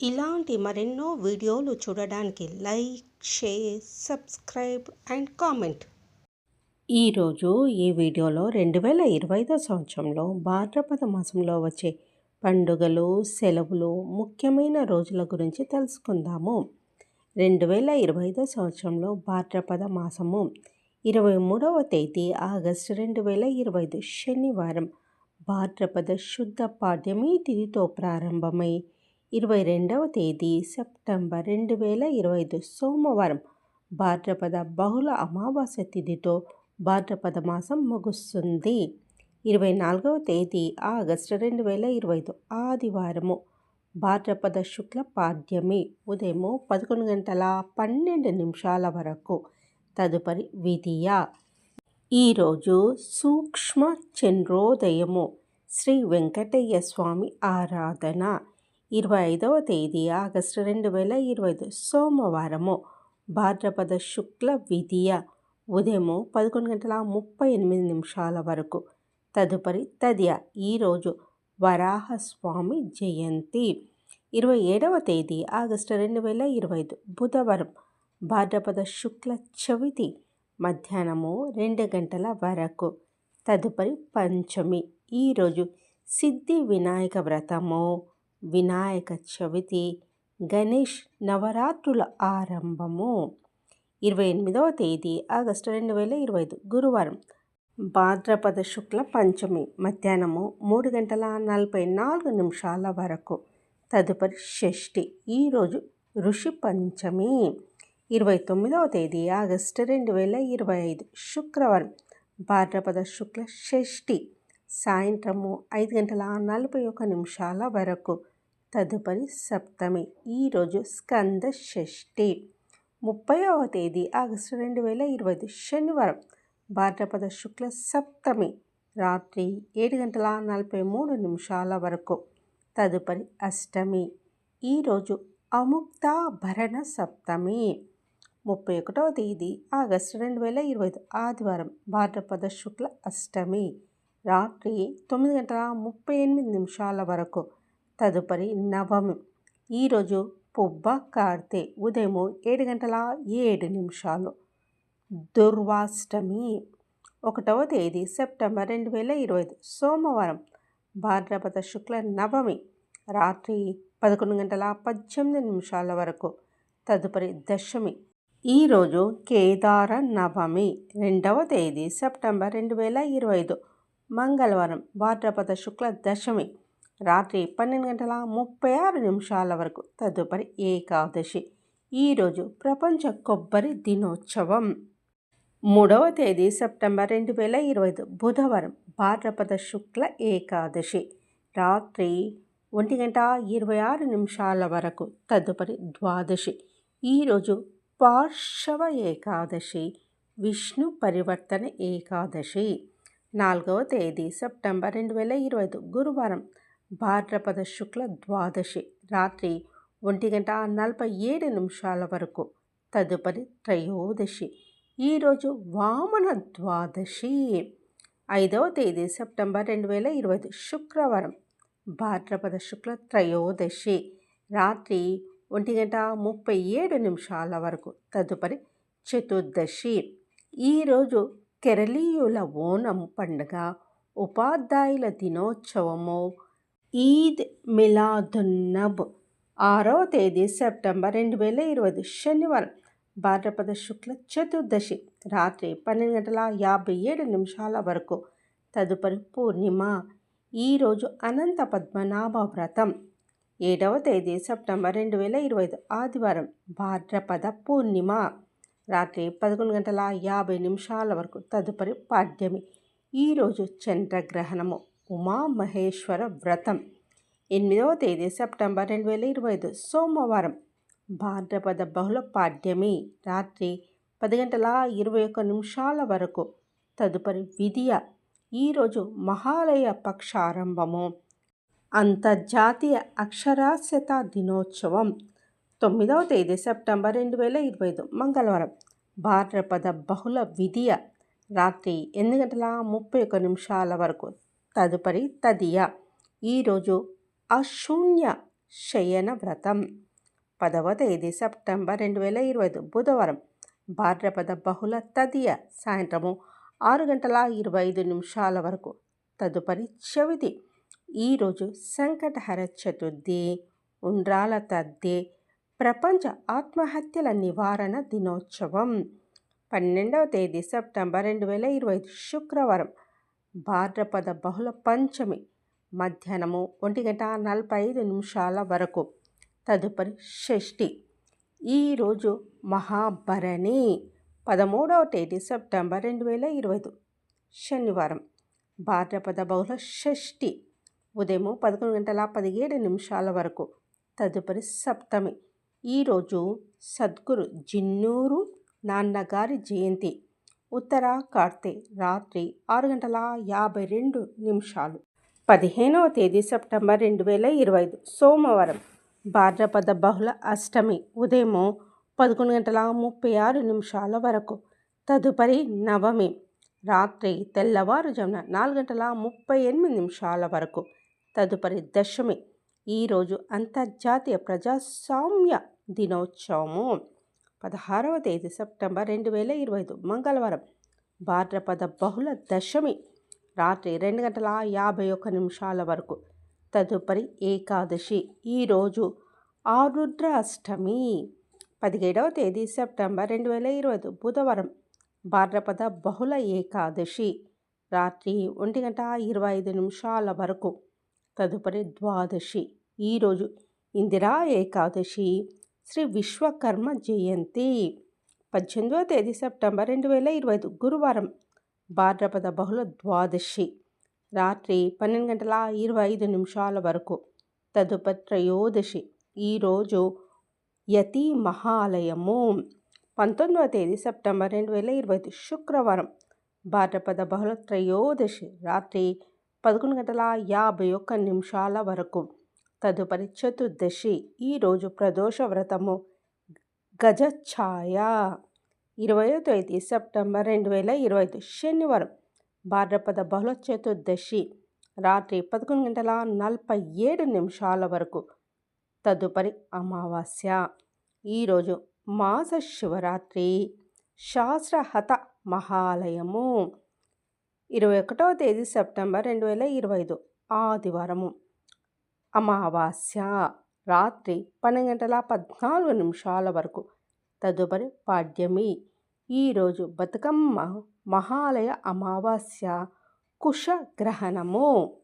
ఇలాంటి మరెన్నో వీడియోలు చూడడానికి like share subscribe and comment. ఈరోజు ఈ వీడియోలో రెండు వేల ఇరవై ఐదో సంవత్సరంలో భాద్రపద మాసంలో వచ్చే పండుగలు సెలవులు ముఖ్యమైన రోజుల గురించి తెలుసుకుందాము. రెండు వేల ఇరవై ఐదో సంవత్సరంలో భాద్రపద మాసము ఇరవై మూడవ తేదీ ఆగస్టు రెండు వేల ఇరవై ఐదు శనివారం. భాద్రపద శుద్ధ పాడ్యమి తిథితో ప్రారంభమై ఇరవై రెండవ తేదీ సెప్టెంబర్ రెండు వేల ఇరవై ఐదు సోమవారం. భాద్రపద బహుళ అమావాస్య తిథితో భాద్రపద మాసం ముగుస్తుంది. ఇరవై నాలుగవ తేదీ ఆగస్టు రెండు వేల ఇరవై ఐదు ఆదివారము. భాద్రపద శుక్ల పాడ్యమి ఉదయము పదకొండు గంటల పన్నెండు నిమిషాల వరకు. తదుపరి విధియ. ఈరోజు సూక్ష్మ చంద్రోదయము. శ్రీ వెంకటయ్య స్వామి ఆరాధన. ఇరవై ఐదవ తేదీ ఆగస్టు రెండు వేల ఇరవై ఐదు సోమవారము. భాద్రపద శుక్ల విధియ ఉదయము పదకొండు గంటల ముప్పై ఎనిమిది నిమిషాల వరకు. తదుపరి తదియ ఈరోజు వరాహస్వామి జయంతి. ఇరవై ఏడవ తేదీ ఆగస్టు రెండు వేల ఇరవై ఐదు బుధవారం భాద్రపద శుక్ల చవితి మధ్యాహ్నము రెండు గంటల వరకు. తదుపరి పంచమి ఈరోజు సిద్ధి వినాయక వ్రతము. వినాయక చవితి గణేష్ నవరాత్రుల ఆరంభము. ఇరవై ఎనిమిదవ తేదీ ఆగస్టు రెండు వేల ఇరవై ఐదు గురువారం. భాద్రపద శుక్ల పంచమి మధ్యాహ్నము మూడు గంటల నలభై నాలుగు నిమిషాల వరకు. తదుపరి షష్ఠి ఈరోజు ఋషి పంచమి. ఇరవై తొమ్మిదవ తేదీ ఆగస్టు రెండు వేల ఇరవై ఐదు శుక్రవారం. భాద్రపద శుక్ల షష్ఠి సాయంత్రము ఐదు గంటల నలభై ఒక నిమిషాల వరకు. తదుపరి సప్తమి ఈరోజు స్కంద షష్ఠి. ముప్పైవ తేదీ ఆగస్టు రెండు వేల ఇరవై శనివారం. భాద్రపద శుక్ల సప్తమి రాత్రి ఏడు గంటల నలభై మూడు నిమిషాల వరకు. తదుపరి అష్టమి ఈరోజు అముక్తాభరణ సప్తమి. ముప్పై ఒకటవ తేదీ ఆగస్టు రెండు వేల ఇరవై ఐదు ఆదివారం. భాద్రపద శుక్ల అష్టమి. రాత్రి తొమ్మిది గంటల ముప్పై ఎనిమిది నిమిషాల వరకు. తదుపరి నవమి. ఈరోజు పుబ్బ కార్తె. ఉదయం ఏడు గంటల ఏడు నిమిషాలు. దుర్వాష్టమి. ఒకటవ తేదీ సెప్టెంబర్ రెండు వేల ఇరవై ఐదు. సోమవారం. భాద్రపద శుక్ల నవమి. రాత్రి పదకొండు గంటల పద్దెనిమిది నిమిషాల వరకు. తదుపరి దశమి. ఈరోజు కేదార నవమి. రెండవ తేదీ సెప్టెంబర్ రెండు వేల ఇరవై ఐదు. మంగళవారం భాద్రపద శుక్ల దశమి రాత్రి పన్నెండు గంటల ముప్పై ఆరు నిమిషాల వరకు తదుపరి ఏకాదశి. ఈరోజు ప్రపంచ కొబ్బరి దినోత్సవం. మూడవ తేదీ సెప్టెంబర్ రెండు వేల ఇరవై ఐదు బుధవారం భాద్రపద శుక్ల ఏకాదశి. రాత్రి ఒంటి గంట ఇరవై ఆరు నిమిషాల వరకు తదుపరి ద్వాదశి. ఈరోజు పార్శవ ఏకాదశి విష్ణు పరివర్తన ఏకాదశి. నాలుగవ తేదీ సెప్టెంబర్ రెండు వేల ఇరవై ఐదు గురువారం భాద్రపద శుక్ల ద్వాదశి రాత్రి ఒంటి గంట నలభై ఏడు నిమిషాల వరకు. తదుపరి త్రయోదశి. ఈరోజు వామన ద్వాదశి. ఐదవ తేదీ సెప్టెంబర్ రెండు వేల ఇరవై శుక్రవారం భాద్రపద శుక్ల త్రయోదశి రాత్రి ఒంటి గంట ముప్పై ఏడు నిమిషాల వరకు. తదుపరి చతుర్దశి. ఈరోజు కెరళీయుల ఓనం పండుగ ఉపాధ్యాయుల దినోత్సవము ఈద్ మిలాదున్నబ్ ఆరవ తేదీ సెప్టెంబర్ రెండు వేల ఇరవై శనివారం. భాద్రపద శుక్ల చతుర్దశి రాత్రి పన్నెండు గంటల యాభై ఏడు నిమిషాల వరకు. తదుపరి పూర్ణిమ ఈరోజు అనంత పద్మనాభ వ్రతం ఏడవ తేదీ సెప్టెంబర్ రెండు వేల ఇరవై ఐదు ఆదివారం భాద్రపద పూర్ణిమ. రాత్రి పదకొండు గంటల యాభై నిమిషాల వరకు తదుపరి పాడ్యమి. ఈరోజు చంద్రగ్రహణము. ఉమామహేశ్వర వ్రతం. ఎనిమిదవ తేదీ సెప్టెంబర్ రెండు వేల ఇరవై ఐదు సోమవారం. భాద్రపద బహుళ పాడ్యమి. రాత్రి పది గంటల ఇరవై ఒక్క నిమిషాల వరకు తదుపరి విధియ. ఈరోజు మహాలయ పక్షారంభము. అంతర్జాతీయ అక్షరాస్యత దినోత్సవం. తొమ్మిదవ తేదీ సెప్టెంబర్ రెండు వేల ఇరవై ఐదు మంగళవారం. భాద్రపద బహుళ విధియ రాత్రి ఎనిమిది గంటల ముప్పై ఒక నిమిషాల వరకు. తదుపరి తదియ. ఈరోజు అశూన్య శయన వ్రతం. పదవ తేదీ సెప్టెంబర్ రెండు వేల ఇరవై ఐదు బుధవారం. భాద్రపద బహుళ తదియ. సాయంత్రము ఆరు గంటల ఇరవై ఐదు నిమిషాల వరకు. తదుపరి చవితి. ఈరోజు సంకటహర చతుర్థి ఉండ్రాల తద్దే ప్రపంచ ఆత్మహత్యల నివారణ దినోత్సవం. పన్నెండవ తేదీ సెప్టెంబర్ రెండు వేల ఇరవై ఐదు శుక్రవారం. భాద్రపద బహుళ పంచమి. మధ్యాహ్నము ఒంటి గంట నలభై ఐదు నిమిషాల వరకు. తదుపరి షష్ఠి. ఈరోజు మహాభరణి. పదమూడవ తేదీ సెప్టెంబర్ రెండు వేల ఇరవై ఐదు. శనివారం. భాద్రపద బహుళ షష్ఠి. ఉదయం పదకొండు గంటల పదిహేడు నిమిషాల వరకు. తదుపరి సప్తమి. ఈరోజు సద్గురు జిన్నూరు నాన్నగారి జయంతి. ఉత్తర కార్తె రాత్రి ఆరు గంటల యాభై రెండు నిమిషాలు. పదిహేనవ తేదీ సెప్టెంబర్ రెండు వేల ఇరవై ఐదు సోమవారం భాద్రపద బహుళ అష్టమి ఉదయం పదకొండు గంటల ముప్పై ఆరు నిమిషాల వరకు. తదుపరి నవమి రాత్రి తెల్లవారుజామున నాలుగు గంటల ముప్పై ఎనిమిది నిమిషాల వరకు. తదుపరి దశమి ఈరోజు అంతర్జాతీయ ప్రజాస్వామ్య దినోత్సవము. పదహారవ తేదీ సెప్టెంబర్ రెండు వేల ఇరవై ఐదు మంగళవారం. భాద్రపద బహుళ దశమి రాత్రి రెండు గంటల యాభై ఒక్క నిమిషాల వరకు. తదుపరి ఏకాదశి ఈరోజు ఆరుద్ర అష్టమి పదిహేడవ తేదీ సెప్టెంబర్ రెండు వేల ఇరవై ఐదు బుధవారం. భాద్రపద బహుళ ఏకాదశి రాత్రి ఒంటి గంట ఇరవై ఐదు నిమిషాల వరకు. తదుపరి ద్వాదశి. ఈరోజు ఇందిరా ఏకాదశి. శ్రీ విశ్వకర్మ జయంతి. పద్దెనిమిదవ తేదీ సెప్టెంబర్ రెండు వేల ఇరవై ఐదు గురువారం భాద్రపద బహుళ ద్వాదశి. రాత్రి పన్నెండు గంటల ఇరవై ఐదు నిమిషాల వరకు తదుపరి త్రయోదశి. ఈరోజు యతి మహాలయము. పంతొమ్మిదవ తేదీ సెప్టెంబర్ రెండు వేల ఇరవై ఐదు శుక్రవారం భాద్రపద బహుళ త్రయోదశి. రాత్రి పదకొండు గంటల యాభై ఒక్క నిమిషాల వరకు. తదుపరి చతుర్దశి ఈరోజు ప్రదోష వ్రతము. గజఛాయ ఇరవయో తేదీ సెప్టెంబర్ రెండు వేల ఇరవై ఐదు శనివారం. భాద్రపద బహుళ చతుర్దశి రాత్రి పదకొండు గంటల నలభై ఏడు నిమిషాల వరకు. తదుపరి అమావాస్య. ఈరోజు మాస శివరాత్రి. శాస్త్రహత మహాలయము. ఇరవై ఒకటవ తేదీ సెప్టెంబర్ రెండు వేల ఇరవై ఐదు ఆదివారము. అమావాస్య రాత్రి పన్నెండు గంటల పద్నాలుగు నిమిషాల వరకు. తదుపరి పాడ్యమి. ఈరోజు బతుకమ్మ మహాలయ అమావాస్య కుష గ్రహణము.